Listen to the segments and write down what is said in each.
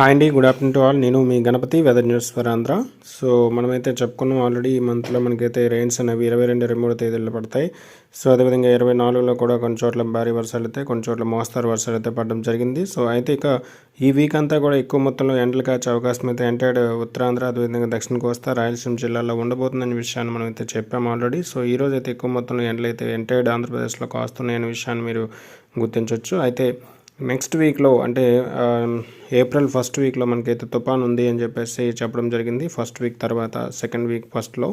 Hi అండి good afternoon to all నేను మీ Ganapathi weather news for Andhra so మనమైతే చెప్పుకున్నాం ఆల్రెడీ ఈ మంత్లో మనకైతే రెయిన్స్ అనేవి ఇరవై రెండు ఇరవై మూడు తేదీల్లో పడతాయి. సో అదేవిధంగా ఇరవై నాలుగులో కూడా కొన్ని చోట్ల భారీ వర్షాలు అయితే కొన్ని చోట్ల మోస్తారు వర్షాలు అయితే పడడం జరిగింది. సో అయితే ఇక ఈ వీక్ అంతా కూడా ఎక్కువ మొత్తంలో ఎండలు కాచే అవకాశం అయితే ఎంటైడ్ ఉత్తరాంధ్ర అదేవిధంగా దక్షిణ కోస్తా రాయలసీమ జిల్లాలో ఉండబోతుందనే విషయాన్ని మనం అయితే చెప్పాము ఆల్రెడీ సో ఈ రోజు అయితే ఎక్కువ మొత్తంలో ఎండలు అయితే ఎంటైడ్ ఆంధ్రప్రదేశ్లో కాస్తున్నాయనే విషయాన్ని మీరు గుర్తించవచ్చు అయితే నెక్స్ట్ వీక్లో అంటే ఏప్రిల్ ఫస్ట్ వీక్లో మనకైతే తుఫాన్ ఉంది అని చెప్పేసి చెప్పడం జరిగింది. ఫస్ట్ వీక్ తర్వాత సెకండ్ వీక్ ఫస్ట్లో.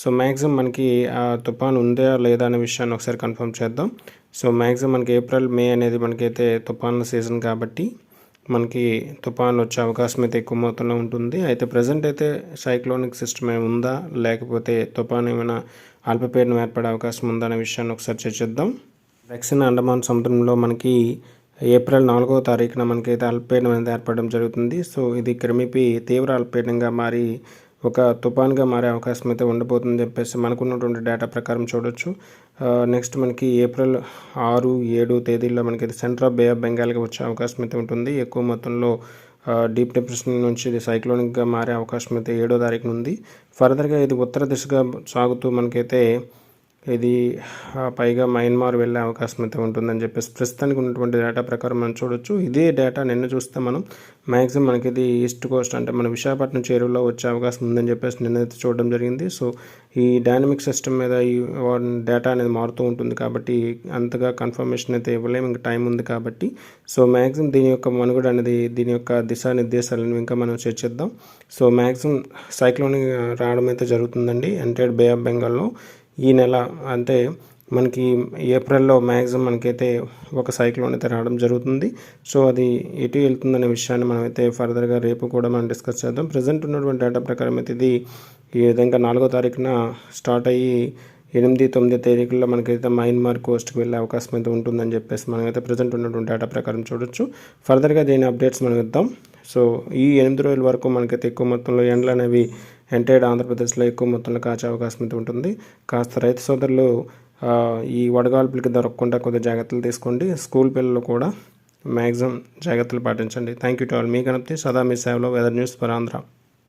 సో మ్యాక్సిమం మనకి ఆ తుఫాన్ ఉందా లేదా అనే విషయాన్ని ఒకసారి కన్ఫర్మ్ చేద్దాం. సో మ్యాక్సిమం మనకి ఏప్రిల్ మే అనేది మనకైతే తుఫాన్ల సీజన్ కాబట్టి మనకి తుఫాన్ వచ్చే అవకాశం అయితే ఎక్కువ మొత్తంలో ఉంటుంది. అయితే ప్రజెంట్ అయితే సైక్లోనిక్ సిస్టమ్ ఏమైనా ఉందా? లేకపోతే తుఫాన్ ఏమైనా అల్పపీడనం ఏర్పడే అవకాశం ఉందా అనే విషయాన్ని ఒకసారి చర్చిద్దాం. దక్షిణ అండమాన్ సముద్రంలో మనకి ఏప్రిల్ నాలుగో తారీఖున మనకైతే అల్పపీడనం అనేది ఏర్పడడం జరుగుతుంది. సో ఇది క్రమిపి తీవ్ర అల్పపీడనంగా మారి ఒక తుఫాన్గా మారే అవకాశం అయితే ఉండబోతుందని చెప్పేసి మనకున్నటువంటి డేటా ప్రకారం చూడొచ్చు. నెక్స్ట్ మనకి ఏప్రిల్ ఆరు ఏడు తేదీల్లో మనకి సెంటర్ ఆఫ్ బే ఆఫ్ బెంగాల్కి వచ్చే అవకాశం అయితే ఉంటుంది. ఎక్కువ మొత్తంలో డీప్ డిప్రెషన్ నుంచి ఇది సైక్లోనిక్గా మారే అవకాశం అయితే ఏడో తారీఖున ఉంది. ఫర్దర్గా ఇది ఉత్తర దిశగా సాగుతూ మనకైతే ఇది పైగా మయన్మార్ వెళ్ళే అవకాశం అయితే ఉంటుందని చెప్పేసి ప్రస్తుతానికి ఉన్నటువంటి డేటా ప్రకారం మనం చూడొచ్చు. ఇదే డేటా నిన్న చూస్తే మనం మ్యాక్సిమం మనకి ఇది ఈస్ట్ కోస్ట్ అంటే మన విశాఖపట్నం చేరువలో వచ్చే అవకాశం ఉందని చెప్పేసి నిన్నైతే చూడడం జరిగింది. సో ఈ డైనమిక్ సిస్టమ్ మీద ఈ డేటా అనేది మారుతూ ఉంటుంది కాబట్టి అంతగా కన్ఫర్మేషన్ అయితే ఇవ్వలేము. ఇంకా టైం ఉంది కాబట్టి. సో మ్యాక్సిమం దీని యొక్క మనుగడ అనేది దీని యొక్క దిశానిర్దేశాలను ఇంకా మనం చర్చిద్దాం సో మ్యాక్సిమం సైక్లోన్ రావడం అయితే జరుగుతుందండి. అంటే బే ఆఫ్ బెంగాల్లో ఈ నెల అంటే మనకి ఏప్రిల్లో మ్యాక్సిమం మనకైతే ఒక సైక్లోన్ అయితే రావడం జరుగుతుంది. సో అది ఎటు వెళ్తుందనే విషయాన్ని మనమైతే ఫర్దర్గా రేపు కూడా మనం డిస్కస్ చేద్దాం. ప్రజెంట్ ఉన్నటువంటి డేటా ప్రకారం అయితే ఇది ఈ విధంగా నాలుగో తారీఖున స్టార్ట్ అయ్యి ఎనిమిది తొమ్మిది తేదీలలో మనకైతే మయన్మార్ కోస్ట్కి వెళ్ళే అవకాశం అయితే ఉంటుందని చెప్పేసి మనమైతే ప్రజెంట్ ఉన్నటువంటి డేటా ప్రకారం చూడొచ్చు. ఫర్దర్గా దీని అప్డేట్స్ మనం ఇద్దాం సో ఈ ఎనిమిది రోజుల వరకు మనకైతే ఎక్కువ మొత్తంలో ఎండలు అనేవి ఎంటైడ్ ఆంధ్రప్రదేశ్లో ఎక్కువ మొత్తంలో కాచే అవకాశం అయితే ఉంటుంది. కాస్త రైతు సోదరులు ఈ వడగాల్పులకి దొరకకుండా కొద్దిగా జాగ్రత్తలు తీసుకోండి. స్కూల్ పిల్లలు కూడా మ్యాక్సిమం జాగ్రత్తలు పాటించండి. Thank you to all. మీ గణపతి సదా మీ సేవలో వెదర్ న్యూస్ పరాంధ్ర